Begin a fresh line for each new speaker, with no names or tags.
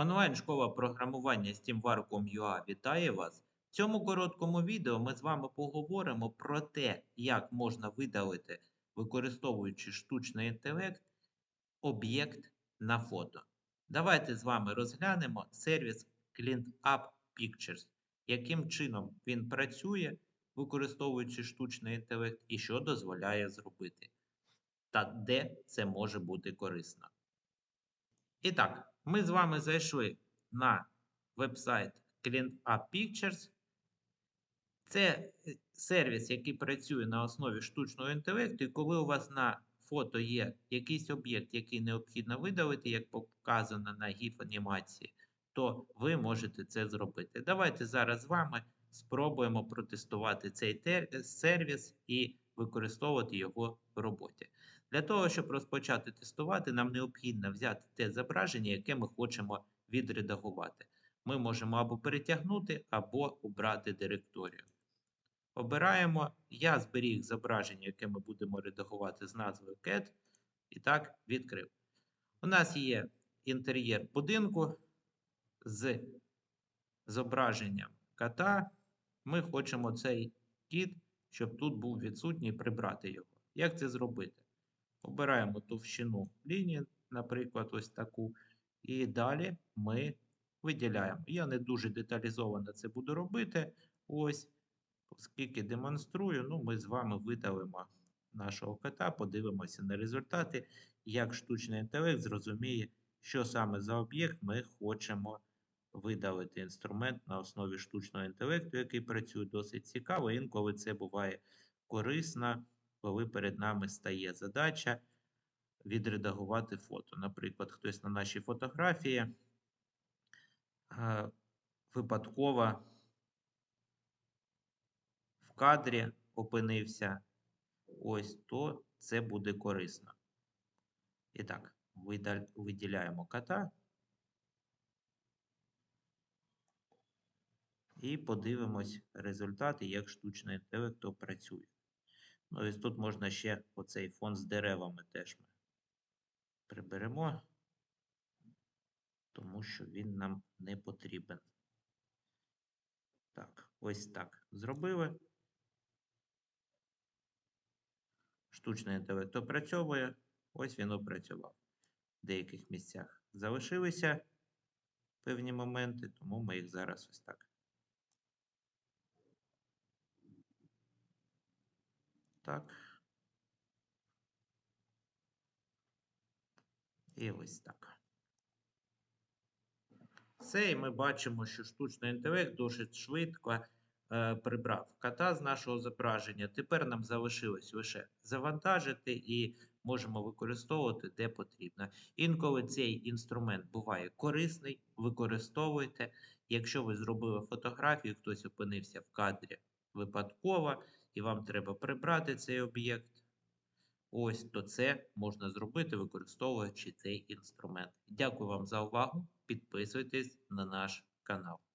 Онлайн-школа програмування SteamVarcom.ua вітає вас. В цьому короткому відео ми з вами поговоримо про те, як можна видалити, використовуючи штучний інтелект, об'єкт на фото. Давайте з вами розглянемо сервіс CleanUp Pictures, яким чином він працює, використовуючи штучний інтелект, і що дозволяє зробити, та де це може бути корисно. І так, ми з вами зайшли на вебсайт CleanUp Pictures. Це е, сервіс, який працює на основі штучного інтелекту, і коли у вас на фото є якийсь об'єкт, який необхідно видалити, як показано на GIF-анімації, то ви можете це зробити. Давайте зараз з вами спробуємо протестувати цей сервіс і використовувати його в роботі. Для того, щоб розпочати тестувати, нам необхідно взяти те зображення, яке ми хочемо відредагувати. Ми можемо або перетягнути, або обрати директорію. Обираємо. Я зберіг зображення, яке ми будемо редагувати з назвою CAT. І так, відкрив. У нас є інтер'єр будинку з зображенням кота. Ми хочемо цей кіт, щоб тут був відсутній, прибрати його. Як це зробити? Обираємо товщину лінії, наприклад, ось таку. І далі ми виділяємо. Я не дуже деталізовано це буду робити. Ось, оскільки демонструю, ну, ми з вами видалимо нашого кота, подивимося на результати, як штучний інтелект зрозуміє, що саме за об'єкт ми хочемо видалити інструмент на основі штучного інтелекту, який працює досить цікаво. Інколи це буває корисно коли перед нами стає задача відредагувати фото. Наприклад, хтось на нашій фотографії е, випадково в кадрі опинився, ось то це буде корисно. І так, виділяємо кота. І подивимось результати, як штучний інтелект працює. Ну, і тут можна ще оцей фон з деревами теж ми приберемо, тому що він нам не потрібен. Так, ось так зробили. Штучний інтелект опрацьовує. Ось він опрацював. В деяких місцях залишилися певні моменти, тому ми їх зараз ось так. Так. І ось так. Все, і ми бачимо, що штучний інтелект досить швидко е, прибрав кота з нашого зображення. Тепер нам залишилось лише завантажити і можемо використовувати де потрібно. Інколи цей інструмент буває корисний, використовуйте. Якщо ви зробили фотографію, хтось опинився в кадрі випадково і вам треба прибрати цей об'єкт, ось то це можна зробити, використовуючи цей інструмент. Дякую вам за увагу. Підписуйтесь на наш канал.